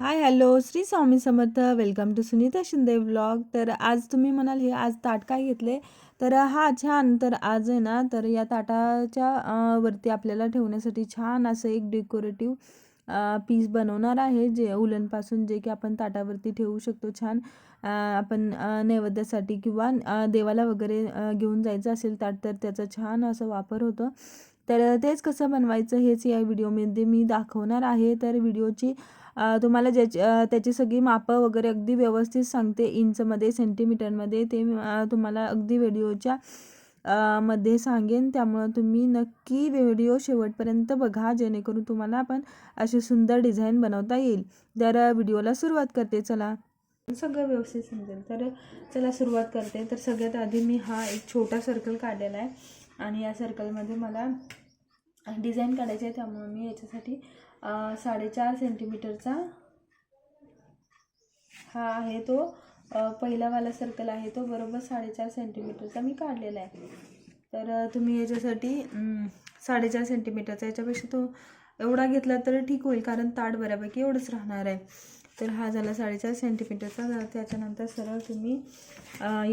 Hi hello. Shri Swami Samarth. Welcome to Sunita Shinde blog. तर आज तुम्ही म्हणाल हे आज ताट काय घेतले? तर हा छान. तर आज आहे ना तर या ताटाच्या वरती आपल्याला ठेवण्यासाठी छान असं एक डेकोरेटिव्ह पीस बनवणार आहे. जे उलनपासून जे की आपण ताटावरती ठेवू शकतो छान. आपण नैवेद्यासाठी किंवा देवाला वगैरे घेऊन जायचं असेल ताट तर त्याचा छान असं वापर होतो. तर तेच कसं बनवायचं हेच या व्हिडिओमध्ये मी दाखवणार आहे. तर व्हिडिओची तुम्हाला ज्याची त्याची सगळी मापं वगैरे अगदी व्यवस्थित सांगते इंचमध्ये सेंटीमीटरमध्ये ते तुम्हाला अगदी व्हिडिओच्या मध्ये सांगेन. त्यामुळं तुम्ही नक्की व्हिडिओ शेवटपर्यंत बघा जेणेकरून तुम्हाला पण अशी सुंदर डिझाईन बनवता येईल. तर व्हिडिओला सुरुवात करते. चला. सगळं व्यवस्थित समजेल. तर चला सुरुवात करते. तर सगळ्यात आधी मी हा एक छोटा सर्कल काढलेला आहे. आणि या सर्कलमध्ये मला डिझाईन काढायची आहे. त्यामुळे मी याच्यासाठी साडेचार सेंटीमीटरचा हा आहे तो. पहिलावाला सर्कल आहे तो. बरोबर साडेचार सेंटीमीटरचा मी काढलेला आहे. तर तुम्ही याच्यासाठी साडेचार सेंटीमीटरचा याच्यापेक्षा तो एवढा घेतला तर ठीक होईल कारण ताट बऱ्यापैकी एवढंच राहणार आहे. तर हा झाला साडेचार सेंटीमीटरचा त्याच्यानंतर सरळ तुम्ही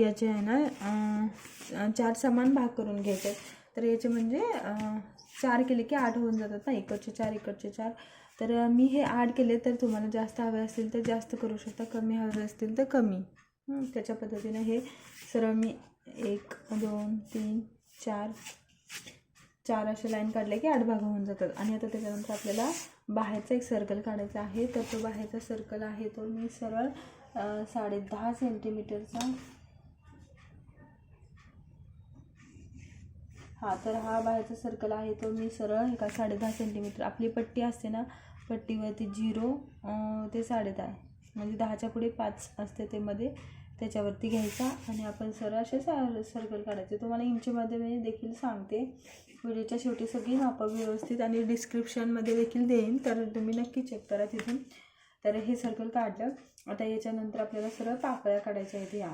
याचे आहे ना चार समान भाग करून घ्यायचे. तर याचे म्हणजे चार केले की आठ होऊन जातात ना इकडचे चार इकडचे चार. तर मी हे आठ केले तर तुम्हाला जास्त हवे असतील तर जास्त करू शकता कमी हवे असतील तर कमी. त्याच्या पद्धतीनं हे सरळ मी एक दोन तीन चार चार असे लाईन काढले की आठ भाग होऊन जातात. आणि आता त्याच्यानंतर आपल्याला बाहेरचा एक सर्कल काढायचा आहे. तर तो बाहेरचा सर्कल आहे तो मी सरळ साडे दहा सेंटीमीटरचा हा तर हा बाहेरचा सर्कल आहे तो मी सरळ एका साडेदहा सेंटीमीटर आपली पट्टी असते ना पट्टीवरती झिरो ते साडेदहा म्हणजे दहाच्या पुढे पाच असते ते मध्ये त्याच्यावरती घ्यायचा आणि आपण सरळ असे सर्कल काढायचे. तुम्हाला इंचमध्ये मी देखील सांगते. व्हिडिओच्या शेवटी सगळी मापं व्यवस्थित आणि डिस्क्रिप्शनमध्ये देखील देईन तर तुम्ही नक्की चेक करा तिथून. तर हे सर्कल काढलं. आता याच्यानंतर आपल्याला सरळ पाकळ्या काढायच्या आहेत ह्या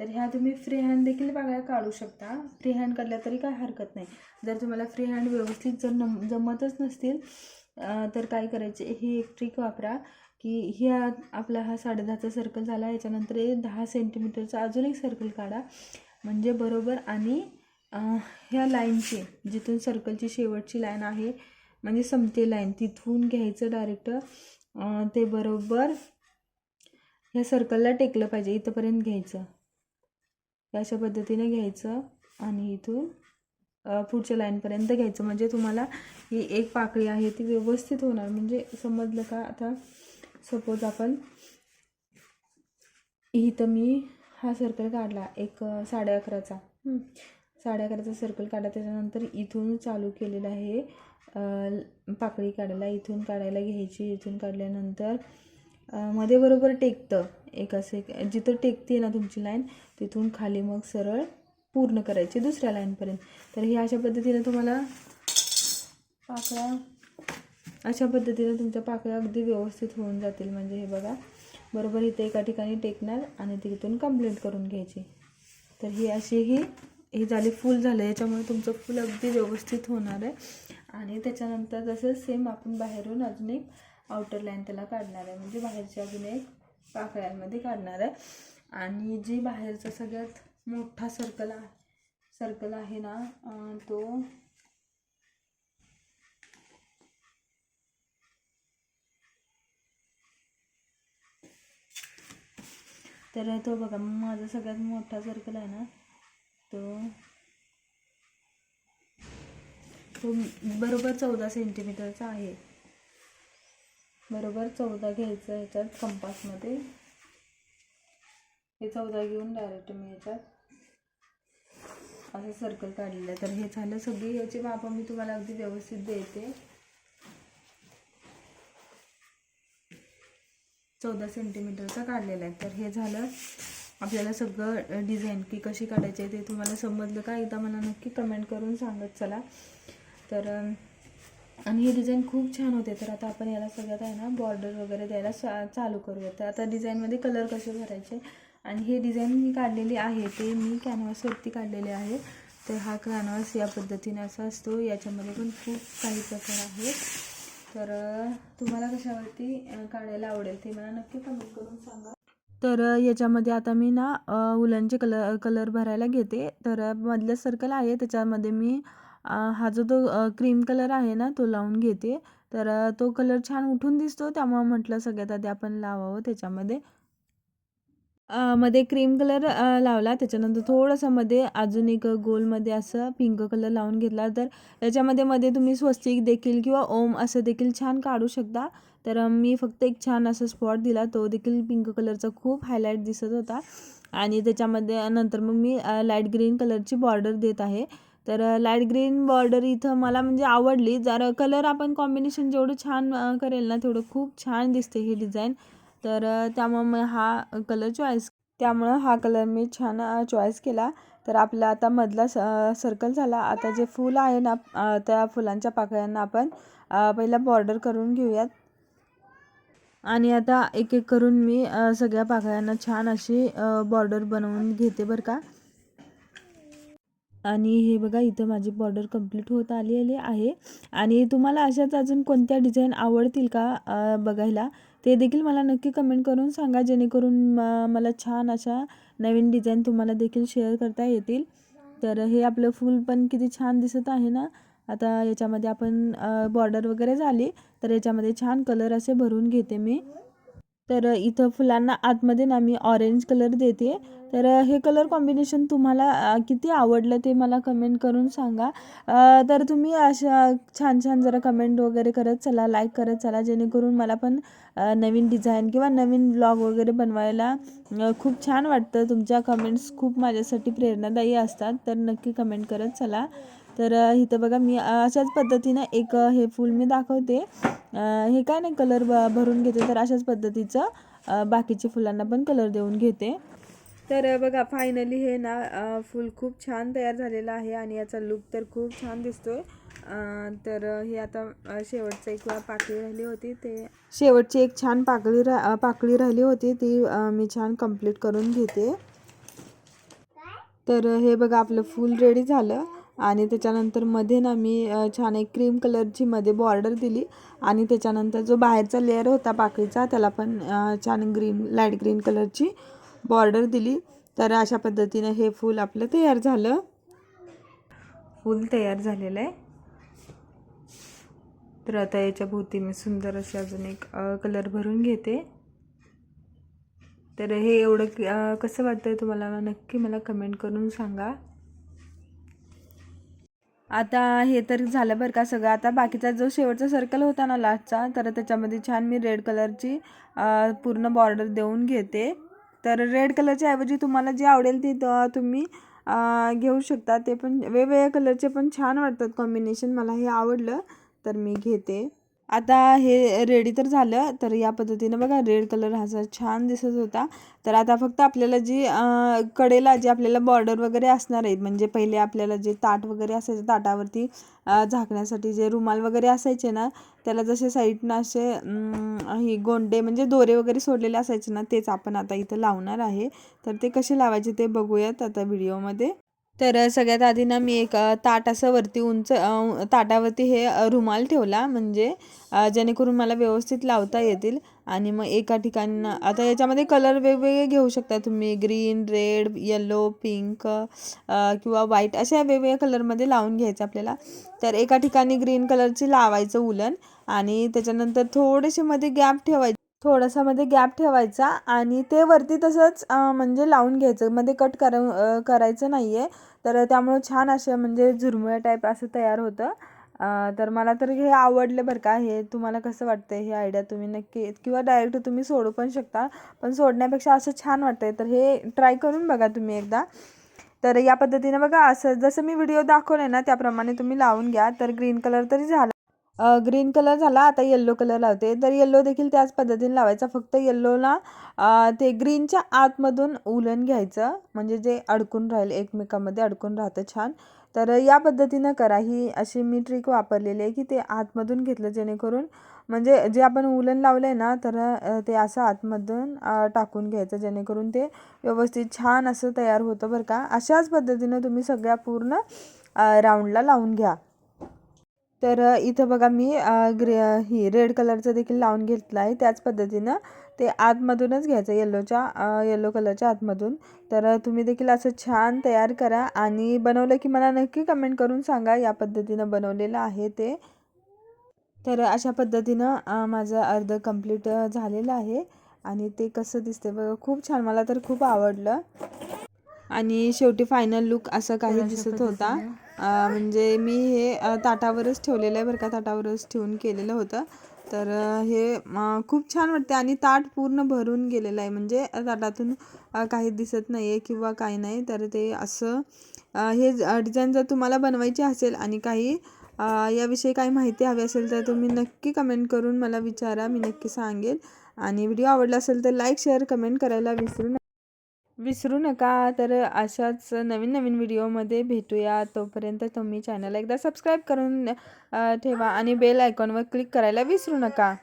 तर ह्या तुम्ही फ्री हँड देखील पाकळ्या काढू शकता. फ्री हँड काढल्या तरी काय हरकत नाही. जर तुम्हाला फ्री हँड व्यवस्थित जर नम जमतच नसतील तर काय करायचे ही एक ट्रिक वापरा की ह्या आपला हा साडेदहाचा सर्कल झाला याच्यानंतर दहा सेंटीमीटरचा अजून एक सर्कल काढा. म्हणजे बरोबर आणि ह्या लाईनची जिथून सर्कलची शेवटची लाईन आहे म्हणजे समते लाईन तिथून घ्यायचं डायरेक्ट ते बरोबर ह्या सर्कलला टेकलं पाहिजे इथंपर्यंत घ्यायचं. अशा पद्धतीने घ्यायचं आणि इथून पुढच्या लाईनपर्यंत घ्यायचं. म्हणजे तुम्हाला ही एक पाकळी आहे ती व्यवस्थित होणार. म्हणजे समजलं का? आता सपोज आपण इथं मी हा सर्कल काढला एक साडे अकराचा. साडे अकराचा सर्कल काढला. त्याच्यानंतर इथून चालू केलेलं आहे पाकळी काढायला इथून काढायला घ्यायची इथून काढल्यानंतर मध्ये बरोबर टेकतं. एक असं एक जिथं टेकते ना तुमची लाईन तिथून खाली मग सरळ पूर्ण करायची दुसऱ्या लाईनपर्यंत तर हे अशा पद्धतीने तुम्हाला पाकळ्या अशा पद्धतीने तुमच्या पाकळ्या अगदी व्यवस्थित होऊन जातील. म्हणजे हे बघा बरोबर इथे एका ठिकाणी टेकणार आणि तिथून कंप्लीट करून घ्यायची. तर ही अशी ही हे झाली फुल झालं. याच्यामुळे तुमचं फुल अगदी व्यवस्थित होणार आहे. आणि त्याच्यानंतर जसं सेम आपण बाहेरून अजून एक आउटर लाईन त्याला काढणार आहे. म्हणजे बाहेरच्या अजून एक पाकळ्यांमध्ये काढणार आहे. आणि जी बाहेरचा सगळ्यात मोठा सर्कल आहे सर्कल आहे ना तो तर तो बघा माझा सगळ्यात मोठा सर्कल आहे ना तो तो बरोबर चौदा सेंटीमीटरचा आहे. बरोबर चौदा घ्यायचं ह्याच्यात कंपासमध्ये. हे चौदा घेऊन डायरेक्ट मी ह्याच्यात असं सर्कल काढलेलं आहे. तर हे झालं सगळी. याची माप मी तुम्हाला अगदी व्यवस्थित देते. चौदा सेंटीमीटरचा काढलेला आहे. तर हे झालं. आपल्याला सगळं डिझाईन की कशी काढायची आहे ते तुम्हाला समजलं का? एकदा मला नक्की कमेंट करून सांगत चला. तर आणि ही डिझाईन खूप छान होते. तर आता आपण याला सगळ्यात आहे ना बॉर्डर वगैरे द्यायला चा चालू करूया तर आता डिझाईनमध्ये कलर कसे भरायचे? आणि हे डिझाईन मी काढलेली आहे. ते मी कॅनव्हासवरती काढलेले आहे. तर हा कॅनव्हास या पद्धतीने असा असतो. याच्यामध्ये पण खूप काही प्रकार आहेत. तर तुम्हाला कशावरती काढायला आवडेल ते मला नक्की कमेंट करून सांगा. तर याच्यामध्ये आता मी ना अ, उलनचे कलर कलर भरायला घेते. तर मधलं सर्कल आहे. त्याच्यामध्ये मी हा जो तो क्रीम कलर आहे ना तो लावून घेते. तर तो कलर छान उठून दिसतो. त्यामुळं म्हटलं सगळ्यात आधी आपण लावावं त्याच्यामध्ये. मध्ये क्रीम कलर लावला. त्याच्यानंतर थोडंसं मध्ये अजून एक गोलमध्ये असं पिंक कलर लावून घेतला. तर याच्यामध्ये मध्ये तुम्ही स्वस्तिक देखील किंवा ओम असं देखील छान काढू शकता. तर मी फक्त एक छान असं स्पॉट दिला. तो देखील पिंक कलरचा खूप हायलाईट दिसत होता. आणि त्याच्यामध्ये नंतर मग मी लाइट ग्रीन कलरची बॉर्डर देत आहे. तर लाइट ग्रीन बॉर्डर इथं मला म्हणजे आवडली. जर कलर आपण कॉम्बिनेशन जेवढं छान करेल ना तेवढं खूप छान दिसते ही डिझाईन तर त्यामुळं हा कलर चॉईस त्यामुळं हा कलर मी छान चॉईस केला. तर आपला आता मधला स सर्कल झाला. आता जे फूल आहे ना त्या फुलांच्या पाकळ्यांना आपण पहिला बॉर्डर करून घेऊयात. आणि आता एक एक करून मी सगळ्या पाकळ्यांना छान अशी बॉर्डर बनवून घेते बरं का. आणि हे बघा इथं माझी बॉर्डर कंप्लीट होत आलेली आहे. आणि तुम्हाला अशाच अजून कोणत्या डिझाईन आवडतील का बघायला? ते देखील मला नक्की कमेंट करून सांगा जेणेकरून म- मला छान अशा नवीन डिझाईन तुम्हाला देखील शेअर करता येतील. तर हे आपलं फूल पण किती छान दिसत आहे ना? आता याच्यामध्ये आपण बॉर्डर वगैरे झाली तर याच्यामध्ये छान कलर असे भरून घेते मी. तर इथं फुलांना आतमध्ये ना मी ऑरेंज कलर देते. तर हे कलर कॉम्बिनेशन तुम्हाला किती आवडलं ते मला कमेंट करून सांगा. तर तुम्ही अशा छान छान जरा कमेंट वगैरे करत चला लाईक करत चला जेणेकरून मला पण नवीन डिझाईन किंवा नवीन ब्लॉग वगैरे बनवायला खूप छान वाटतं. तुमच्या कमेंट्स खूप माझ्यासाठी प्रेरणादायी असतात. तर नक्की कमेंट करत चला. तर इथं बघा मी अशाच पद्धतीनं एक हे फूल मी दाखवते. हे काय नाही कलर ब भरून घेते तर अशाच पद्धतीचं बाकीच्या बाकीचे फुलांना पण कलर देऊन घेते. तर बघा फायनली हे ना फूल खूप छान तयार झालेलं आहे आणि याचा लुक तर खूप छान दिसतोय. आहे तर हे आता शेवटचं एक पाकळी राहिली होती. ते शेवटची एक छान पाकळी रा पाकळी राहिली होती. ती मी छान कंप्लीट करून घेते. तर हे बघा आपलं फूल रेडी झालं. आणि त्याच्यानंतरमध्ये ना मी छान एक क्रीम कलरची मध्ये बॉर्डर दिली. आणि त्याच्यानंतर जो बाहेरचा लेअर होता पाकळीचा त्याला पण छान ग्रीन लाइट ग्रीन कलरची बॉर्डर दिली. तर अशा पद्धतीने हे फूल आपलं तयार झालं. फूल तयार झालेलं आहे. तर आता याच्या भोवती मी सुंदर असे अजून एक कलर भरून घेते. तर हे एवढं कसं वाटतंय तुम्हाला? नक्की मला कमेंट करून सांगा. आता हे तर झालं बरं का सगळं. आता बाकीचा जो शेवटचा सर्कल होता ना लास्टचा तर त्याच्यामध्ये छान मी रेड कलरची पूर्ण बॉर्डर देऊन घेते. तर रेड कलरच्या ऐवजी तुम्हाला जे आवडेल ते तुम्ही घेऊ शकता. ते पण वेगवेगळ्या कलरचे पण छान वाटतात कॉम्बिनेशन मला हे आवडलं तर मी घेते. आता हे रेडी तर झालं तर या पद्धतीनं बघा रेड कलर हा असा छान दिसत होता. तर आता फक्त आपल्याला जी कडेला जे आपल्याला बॉर्डर वगैरे असणार आहेत म्हणजे पहिले आपल्याला जे ताट वगैरे असायचं ताटावरती झाकण्यासाठी जे रुमाल वगैरे असायचे ना त्याला जसे साईडनं असे ही गोंडे म्हणजे दोरे वगैरे सोडलेले असायचे ना तेच आपण आता इथं लावणार आहे. तर ते कसे लावायचे ते बघूयात आता व्हिडिओमध्ये तर सगळ्यात आधी ना मी एक ताट असं वरती उंच ताटावरती हे रुमाल ठेवला. म्हणजे जेणेकरून मला व्यवस्थित लावता येतील. आणि मग एका ठिकाणी आता याच्यामध्ये कलर वेगवेगळे घेऊ शकता तुम्ही. ग्रीन रेड येलो पिंक किंवा व्हाईट अशा वेगवेगळ्या कलरमध्ये लावून घ्यायचं आपल्याला. तर एका ठिकाणी ग्रीन कलरची लावायचं उलन. आणि त्याच्यानंतर थोडेसे मध्ये गॅप ठेवायचे थोडासा मध्ये गॅप ठेवायचा. आणि ते वरती तसंच म्हणजे लावून घ्यायचं. मध्ये कट कर करायचं नाही आहे तर त्यामुळं छान असं म्हणजे झुरमुळ्या टाईप असं तयार होतं. तर मला तर हे आवडलं बरं का. हे तुम्हाला कसं वाटतं हे आयडिया तुम्ही नक्की किंवा डायरेक्ट तुम्ही सोडू पण शकता. पण सोडण्यापेक्षा असं छान वाटतंय. तर हे ट्राय करून बघा तुम्ही एकदा. तर या पद्धतीने बघा असं जसं मी व्हिडिओ दाखवले ना त्याप्रमाणे तुम्ही लावून घ्या. तर ग्रीन कलर तरी झाला. ग्रीन कलर झाला आता येल्लो कलर लावते. तर येल्लो देखील त्याच पद्धतीने लावायचा. फक्त येल्लोला ते ग्रीनच्या आतमधून उलन घ्यायचं. म्हणजे जे अडकून राहील एकमेकामध्ये अडकून राहतं छान. तर या पद्धतीनं करा. ही अशी मी ट्रिक वापरलेली आहे की ते आतमधून घेतलं जेणेकरून म्हणजे जे आपण उलन लावलं आहे ना तर ते असं आतमधून टाकून घ्यायचं. जेणेकरून ते व्यवस्थित छान असं तयार होतं बरं का. अशाच पद्धतीनं तुम्ही सगळ्या पूर्ण राऊंडला लावून घ्या. तर इथं बघा मी ग्रे ही रेड कलरचं देखील लावून घेतलं आहे. त्याच पद्धतीनं ते आतमधूनच घ्यायचं येल्लोच्या येल्लो कलरच्या आतमधून. तर तुम्ही देखील असं छान तयार करा आणि बनवलं की मला नक्की कमेंट करून सांगा या पद्धतीनं बनवलेलं आहे ते. तर अशा पद्धतीनं माझं अर्ध कंप्लीट झालेलं आहे आणि ते कसं दिसते बघा खूप छान. मला तर खूप आवडलं. आणि शेवटी फायनल लुक असं काही दिसत होता. म्हणजे मी हे ताटावरच ठेवलेलं आहे बरं का ताटावरच ठेवून केलेलं होतं. तर हे खूप छान वाटते आणि ताट पूर्ण भरून गेलेलं आहे. म्हणजे ताटातून काही दिसत नाही आहे किंवा काही नाही तर ते असं हे डिझाईन जर तुम्हाला बनवायची असेल आणि काही याविषयी काही माहिती हवी असेल तर तुम्ही नक्की कमेंट करून मला विचारा. मी नक्की सांगेल. आणि व्हिडिओ आवडला असेल तर लाईक शेअर कमेंट करायला विसरू नका. विसरू नका. तर अशाच नवीन नवीन व्हिडिओमध्ये भेटूया. तोपर्यंत तुम्ही चॅनल एकदा सबस्क्राईब करून ठेवा आणि बेल आयकॉनवर क्लिक करायला विसरू नका.